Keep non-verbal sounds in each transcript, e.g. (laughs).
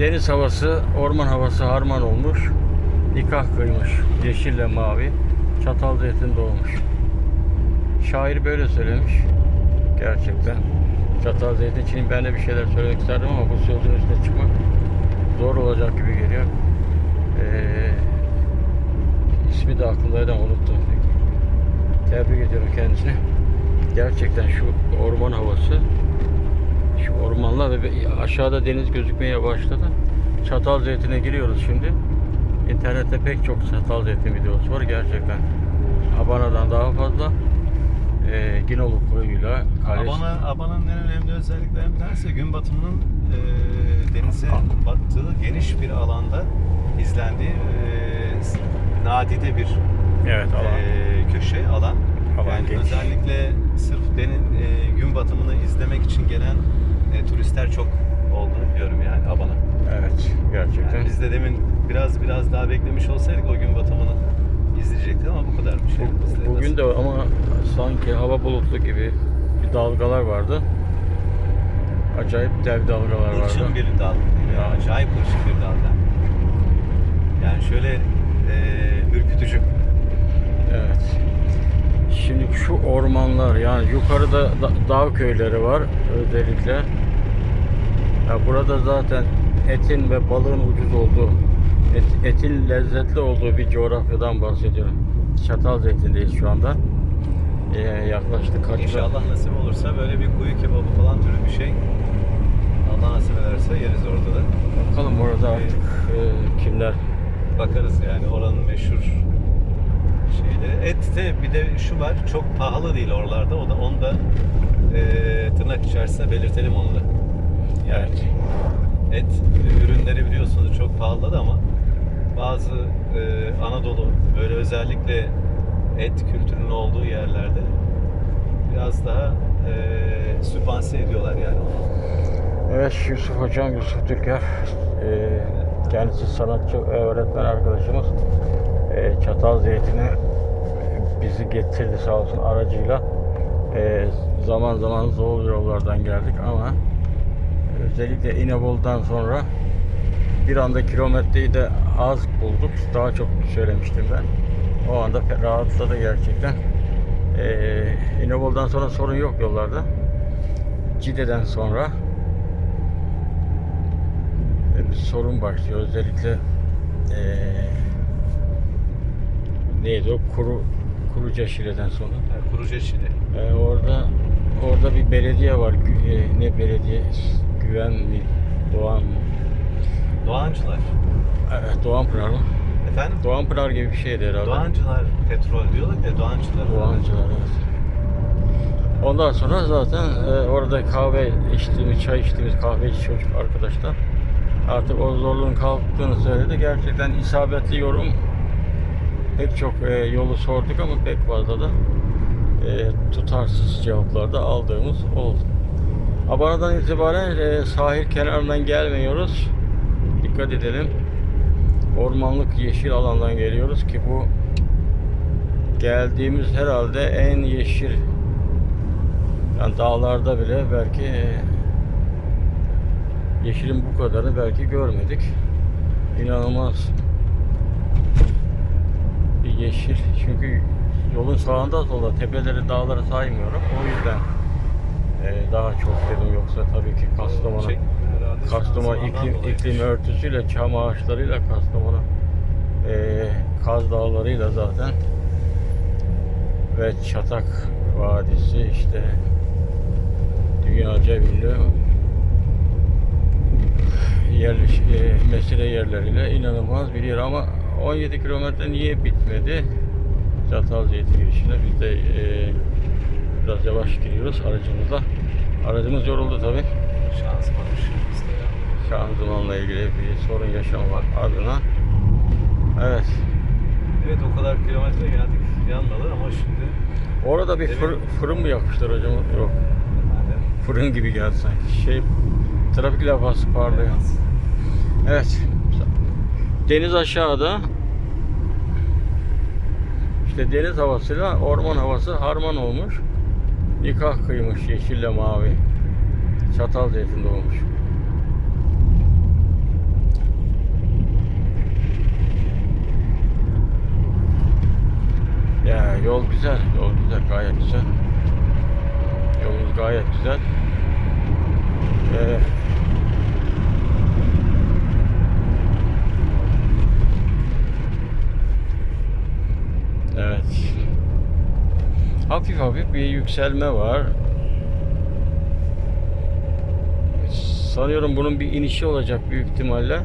Deniz havası, orman havası harman olmuş. Nikah kıymış. Yeşille mavi. Çatal zeytin doğmuş. Şair böyle söylemiş. Gerçekten. Çatal zeytin için ben de bir şeyler söylemek isterdim ama bu sözün üstüne çıkmak zor olacak gibi geliyor. Ee, ismi de aklımdaydı ama unuttum. Tebrik ediyorum kendisini. Gerçekten şu orman havası, şu ormanlar ve aşağıda deniz gözükmeye başladı. Çatal zeytine giriyoruz şimdi. İnternette pek çok çatal zeytin videosu var gerçekten. Abana'dan daha fazla. Ee, Ginolu koyuyla kalesi. Abana, Abana'nın en önemli özelliklerinden bir tanesi gün batımının e, denize battığı geniş bir alanda izlendiği e, nadide bir Evet alan. e, köşe alan. Alan yani geniş. özellikle sırf denin e, gün batımını izlemek için çok olduğunu biliyorum yani Abana. Evet gerçekten. Yani biz de demin biraz biraz daha beklemiş olsaydık o gün batımını izleyecektik ama bu kadar bir şey. Biz de Bugün de ama sanki hava bulutlu gibi bir dalgalar vardı. Acayip dev dalgalar vardı. Hırçın bir dalga. Ya, acayip hırçın bir dalga. Yani şöyle e, ürkütücü. Evet. Şimdi şu ormanlar yani yukarıda da- dağ köyleri var özellikle. Ya burada zaten etin ve balığın ucuz olduğu, et- etin lezzetli olduğu bir coğrafyadan bahsediyorum. Çatalzeytin'deyiz şu anda. Ee, yaklaştık kaç İnşallah nasip olursa böyle bir kuyu kebabı falan türü bir şey. Allah nasip ederse yeriz orada da. Bakalım orada artık e, kimler Bakarız yani oranın meşhur şeyleri. Et de bir de şu var çok pahalı değil oralarda. O da onu da e, tırnak içerisinde belirtelim onu da. Yani et ürünleri biliyorsunuz çok pahalı ama bazı e, Anadolu böyle özellikle et kültürünün olduğu yerlerde biraz daha e, sübvanse ediyorlar yani. Evet Yusuf Hocam, Yusuf Türker. Ee, kendisi sanatçı öğretmen arkadaşımız. Ee, Çatal Zeytin'e bizi getirdi sağ olsun aracıyla. Ee, zaman zaman zor yollardan geldik ama özellikle İnebolu'dan sonra bir anda kilometreyi de az bulduk. Daha çok söylemiştim ben. O anda rahatladı gerçekten. Ee, İnebolu'dan sonra sorun yok yollarda. Cide'den sonra e, bir sorun başlıyor. Özellikle eee neydi o kuru Kuruca Şile'den sonra. Yani kuru çeşidi. E, orada orada bir belediye var. Gü- e, ne belediye? Güven mi? Doğan? Doğancılar. Evet, Doğan Pınar mı? Efendim? Doğan Pınar gibi bir şeydi herhalde. Doğancılar petrol diyorlar ya Doğancılar. Doğancılar evet. Ondan sonra zaten e, orada kahve içtiğimiz, çay içtiğimiz kahveci çocuk arkadaşlar artık o zorluğun kalktığını söyledi. Gerçekten isabetli yorum. Pek çok e, yolu sorduk ama pek fazla da e, tutarsız cevaplar da aldığımız oldu. Abana'dan itibaren e, sahil kenarından gelmiyoruz. Dikkat edelim. Ormanlık yeşil alandan geliyoruz ki bu geldiğimiz herhalde en yeşil yani dağlarda bile belki e, yeşilin bu kadarını belki görmedik. İnanılmaz bir yeşil. Çünkü yolun sağında solda tepeleri dağları saymıyorum. O yüzden e, daha çok dedim yoksa tabii ki Kastamonu Şey, Kastamonu iklim, iklim örtüsüyle, çam ağaçlarıyla Kastamonu eee Kaz Dağları'yla zaten ve Çatak Vadisi işte dünyaca ünlü yerleş, eee, mesire yerleriyle inanılmaz bir yer ama 17 kilometre niye bitmedi? Çatalzeytin girişine biz de eee, biraz yavaş giriyoruz aracımızla. Aracımız yoruldu düşüyoruz da ya. şanzımanla ilgili bir sorun yaşamamak adına. Evet. Evet o kadar kilometre geldik yanmadı ama şimdi Orada bir fır- fırın mı yapmışlar hocam? Yok. efendim Fırın gibi geldi sanki. Şey, trafik levhası parlıyor. Evet. Deniz aşağıda. İşte deniz havasıyla orman havası harman olmuş nikah kıymış yeşille mavi. Çatal zeytinde olmuş. Ya yol güzel, yol güzel, gayet güzel. Yolumuz gayet güzel. Ee, evet. Hafif hafif bir yükselme var. Sanıyorum bunun bir inişi olacak büyük ihtimalle.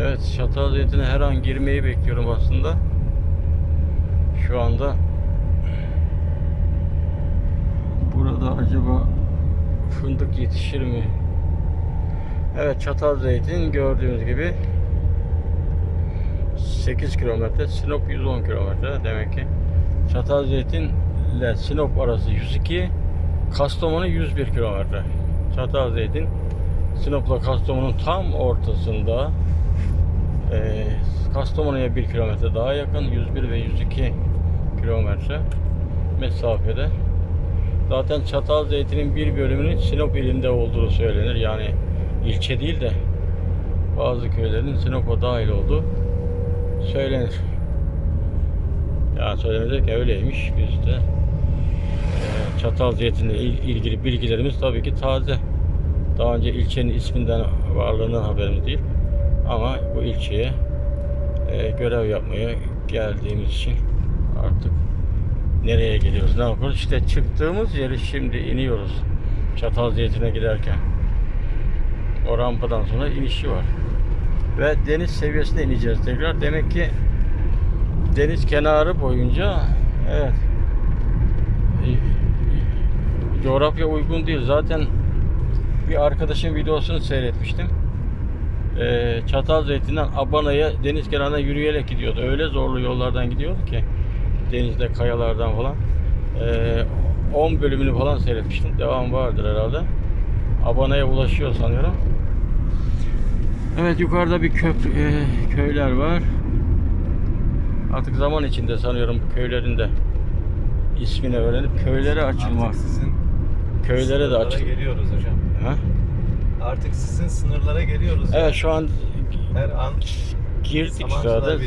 Evet, Çatalzeytin'e her an girmeyi bekliyorum aslında. Şu anda burada acaba fındık yetişir mi? Evet, Çatalzeytin gördüğünüz gibi 8 kilometre, Sinop 110 kilometre demek ki. Çatalzeytin ile Sinop arası 102, Kastamonu 101 kilometre. Çatalzeytin Sinop'la Kastamonu'nun tam ortasında ee, Kastamonu'ya 1 kilometre daha yakın 101 ve 102 kilometre mesafede. Zaten Çatalzeytin'in bir bölümünün Sinop ilinde olduğu söylenir. Yani ilçe değil de bazı köylerin Sinop'a dahil olduğu söylenir. Yani söylenir ki öyleymiş. Biz de e, Çatalzeytin'le il- ilgili bilgilerimiz tabii ki taze. Daha önce ilçenin isminden varlığından haberimiz değil. Ama bu ilçeye e, görev yapmaya geldiğimiz için artık nereye geliyoruz, ne yapıyoruz? İşte çıktığımız yeri şimdi iniyoruz. Çatalzeytin'e giderken. O rampadan sonra inişi var. Ve deniz seviyesine ineceğiz tekrar. Demek ki deniz kenarı boyunca evet e, coğrafya uygun değil. Zaten bir arkadaşın videosunu seyretmiştim. Ee, Çatalzeytin'den Abana'ya deniz kenarına yürüyerek gidiyordu. Öyle zorlu yollardan gidiyordu ki denizde kayalardan falan. Ee, 10 bölümünü falan seyretmiştim. Devam vardır herhalde. Abana'ya ulaşıyor sanıyorum. Evet yukarıda bir köprü, e, köyler var. Artık zaman içinde sanıyorum köylerin de ismini öğrenip köylere açılma. Artık sizin Köylere de açıl. geliyoruz hocam. Ha? Artık sizin sınırlara geliyoruz. Evet şu an Her an girdik zaten.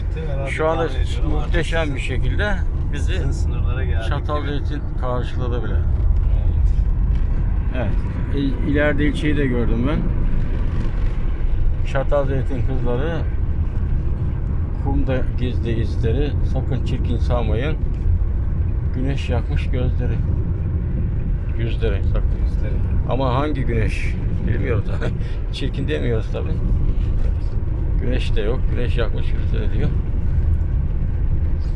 Şu anda muhteşem sizin- bir şekilde bizi sınırlara geldik. karşıladı bile. Evet. Evet. İleride ilçeyi de gördüm ben. Çatalzeytin kızları kumda gizli izleri sakın çirkin sanmayın. Güneş yakmış gözleri. Yüzleri sakın. Yüzleri. Ama hangi güneş bilmiyoruz. (laughs) çirkin demiyoruz tabi. Güneş de yok. Güneş yakmış yüzleri diyor.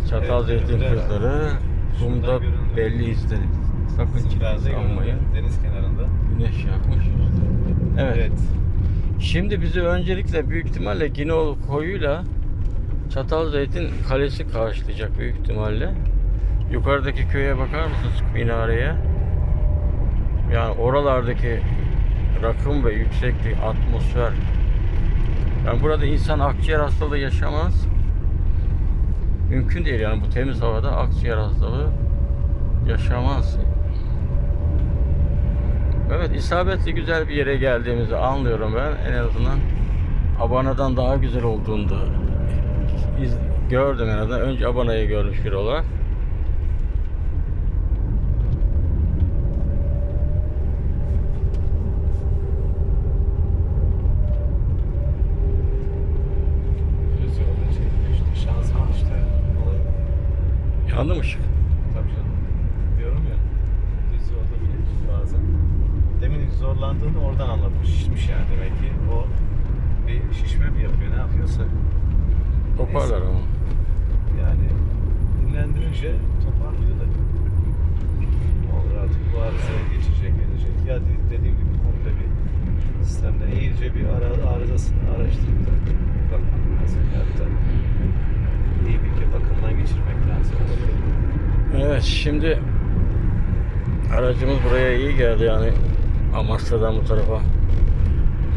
Çatalzeytin Evet, evet. kızları kumda belli izleri. Sakın çirkin görünüyor. Deniz kenarında. Güneş yakmış. Evet. Evet. Şimdi bizi öncelikle büyük ihtimalle Ginol koyuyla Çatalzeytin Kalesi karşılayacak büyük ihtimalle. Yukarıdaki köye bakar mısınız minareye? Yani oralardaki rakım ve yükseklik, atmosfer. Yani burada insan akciğer hastalığı yaşamaz. Mümkün değil yani bu temiz havada akciğer hastalığı yaşamaz. Evet isabetli güzel bir yere geldiğimizi anlıyorum ben. En azından Abana'dan daha güzel olduğunu da iz- gördüm en azından. Önce Abana'yı görmüş biri olarak. Yandı mı ışık? Tabii canım. Diyorum ya. Düz yolda bile bazen. Demin zorlandığını oradan anlatmış. Şişmiş yani demek ki. O bir şişme mi yapıyor ne yapıyorsa. Toparlar ama. Yani dinlendirince toparlıyor da. Olur artık bu arızaya geçecek, gelecek. Ya de- dediğim gibi komple bir sistemde iyice bir ara, arızasını araştırıp da bakmak lazım. Hatta iyi bir bakımdan geçirmek lazım. Evet şimdi aracımız buraya iyi geldi yani Amasya'dan bu tarafa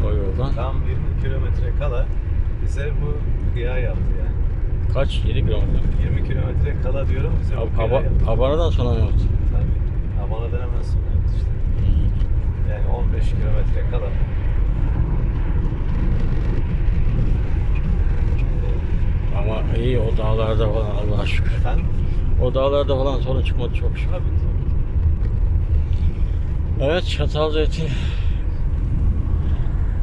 o yoldan. Tam 20 kilometre kala bize bu kıya yaptı yani. Kaç? 7 kilometre. 20 kilometre kala diyorum bize bu kıya Hava, yaptı. Havana'dan sonra yaptı. Tabii. Havana'dan hemen sonra yaptı işte. Hmm. Yani 15 kilometre kala. Ama iyi o dağlarda falan Allah'a şükür. Efendim? O dağlarda falan sonra çıkmadı çok şükür. Tabii. Evet Çatalzeytin